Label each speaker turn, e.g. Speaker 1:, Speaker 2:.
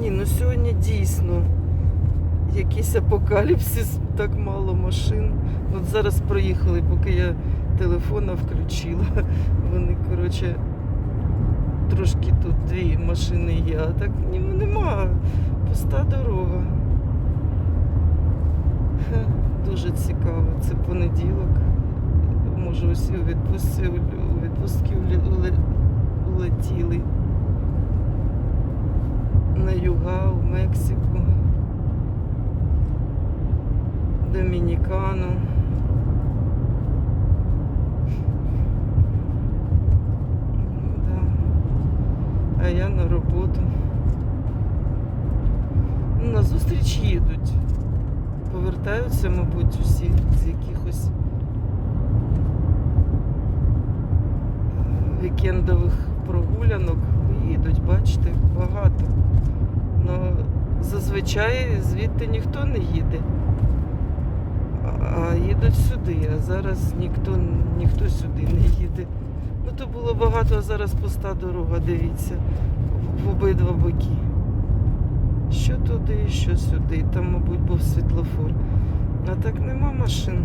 Speaker 1: Ні, ну сьогодні дійсно якийсь апокаліпсис, так мало машин. От зараз проїхали, поки я телефона включила. Вони, коротше, трошки тут дві машини є, а так ні, нема. Пуста дорога. Дуже цікаво. Це понеділок. Може, усі у відпустці, улетіли на юга, у Мексику, Домінікану. Ну, да. А я на роботу. Ну, На зустріч їдуть. Повертаються, мабуть, усі з якихось е, вікендових прогулянок. Їдуть, бачите, зазвичай звідти ніхто не їде. А їдуть сюди, а зараз ніхто, ніхто сюди не їде. Ну то було багато, а зараз пуста дорога, дивіться, в- обидва боки. Що туди, що сюди. Там, мабуть, був світлофор. А так нема машин.